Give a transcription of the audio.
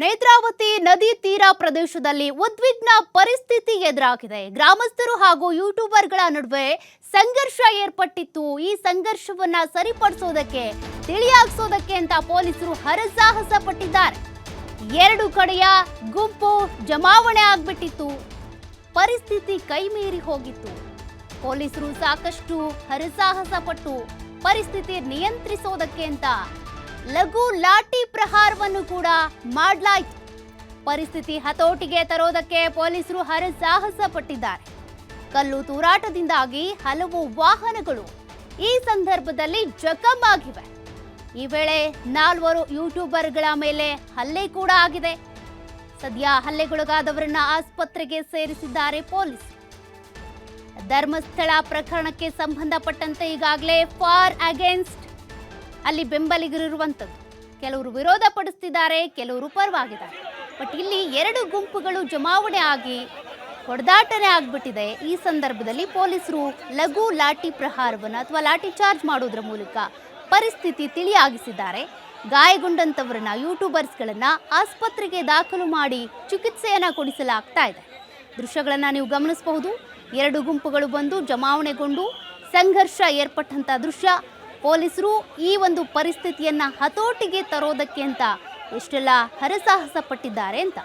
ನೇತ್ರಾವತಿ ನದಿ ತೀರ ಪ್ರದೇಶದಲ್ಲಿ ಉದ್ವಿಗ್ನ ಪರಿಸ್ಥಿತಿ ಎದುರಾಗಿದೆ. ಗ್ರಾಮಸ್ಥರು ಹಾಗೂ ಯೂಟ್ಯೂಬರ್ಗಳ ನಡುವೆ ಸಂಘರ್ಷ ಏರ್ಪಟ್ಟಿತ್ತು. ಈ ಸಂಘರ್ಷವನ್ನ ಸರಿಪಡಿಸೋದಕ್ಕೆ ತಿಳಿಯಾಗಿಸೋದಕ್ಕೆ ಅಂತ ಪೊಲೀಸರು ಹರಸಾಹಸ ಪಟ್ಟಿದ್ದಾರೆ ಎರಡು ಕಡೆಯ ಗುಂಪು ಜಮಾವಣೆ ಆಗ್ಬಿಟ್ಟಿತ್ತು. ಪರಿಸ್ಥಿತಿ ಕೈಮೀರಿ ಹೋಗಿತ್ತು. ಪೊಲೀಸರು ಸಾಕಷ್ಟು ಹರಸಾಹಸ ಪಟ್ಟು ಪರಿಸ್ಥಿತಿ ನಿಯಂತ್ರಿಸೋದಕ್ಕೆ ಅಂತ ಲಘು ಲಾಠಿ ಪ್ರಹಾರವನ್ನು ಕೂಡ ಮಾಡಲಾಯಿತು. ಪರಿಸ್ಥಿತಿ ಹತೋಟಿಗೆ ತರೋದಕ್ಕೆ ಪೊಲೀಸರು ಹರಸಾಹಸ ಪಟ್ಟಿದ್ದಾರೆ ಕಲ್ಲು ತೂರಾಟದಿಂದಾಗಿ ಹಲವು ವಾಹನಗಳು ಈ ಸಂದರ್ಭದಲ್ಲಿ ಜಖಂ ಆಗಿವೆ ಈ ವೇಳೆ ನಾಲ್ವರು ಯೂಟ್ಯೂಬರ್ಗಳ ಮೇಲೆ ಹಲ್ಲೆ ಕೂಡ ಆಗಿದೆ. ಸದ್ಯ ಹಲ್ಲೆಗೊಳಗಾದವರನ್ನ ಆಸ್ಪತ್ರೆಗೆ ಸೇರಿಸಿದ್ದಾರೆ ಪೊಲೀಸ್ ಧರ್ಮಸ್ಥಳ ಪ್ರಕರಣಕ್ಕೆ ಸಂಬಂಧಪಟ್ಟಂತೆ ಈಗಾಗಲೇ ಫಾರ್ ಅಗೇನ್ಸ್ಟ್ ಅಲ್ಲಿ ಬೆಂಬಲಿಗರಿರುವಂಥದ್ದು. ಕೆಲವರು ವಿರೋಧ ಪಡಿಸ್ತಿದ್ದಾರೆ, ಕೆಲವರು ಪರವಾಗಿದ್ದಾರೆ. ಬಟ್ ಇಲ್ಲಿ ಎರಡು ಗುಂಪುಗಳು ಜಮಾವಣೆ ಆಗಿ ಹೊಡೆದಾಟನೆ ಆಗ್ಬಿಟ್ಟಿದೆ. ಈ ಸಂದರ್ಭದಲ್ಲಿ ಪೊಲೀಸರು ಲಘು ಲಾಠಿ ಪ್ರಹಾರವನ್ನು ಅಥವಾ ಲಾಠಿ ಚಾರ್ಜ್ ಮಾಡೋದ್ರ ಮೂಲಕ ಪರಿಸ್ಥಿತಿ ತಿಳಿಯಾಗಿಸಿದ್ದಾರೆ. ಗಾಯಗೊಂಡಂತವರನ್ನ ಯೂಟ್ಯೂಬರ್ಸ್ಗಳನ್ನು ಆಸ್ಪತ್ರೆಗೆ ದಾಖಲು ಮಾಡಿ ಚಿಕಿತ್ಸೆಯನ್ನು ಕೊಡಿಸಲಾಗ್ತಾ ಇದೆ. ದೃಶ್ಯಗಳನ್ನು ನೀವು ಗಮನಿಸಬಹುದು. ಎರಡು ಗುಂಪುಗಳು ಬಂದು ಜಮಾವಣೆಗೊಂಡು ಸಂಘರ್ಷ ಏರ್ಪಟ್ಟಂಥ ದೃಶ್ಯ. ಪೊಲೀಸರು ಈ ಒಂದು ಪರಿಸ್ಥಿತಿಯನ್ನ ಹತೋಟಿಗೆ ತರೋದಕ್ಕೆ ಅಂತ ಎಷ್ಟೆಲ್ಲ ಹರಸಾಹಸ ಪಟ್ಟಿದ್ದಾರೆ ಅಂತ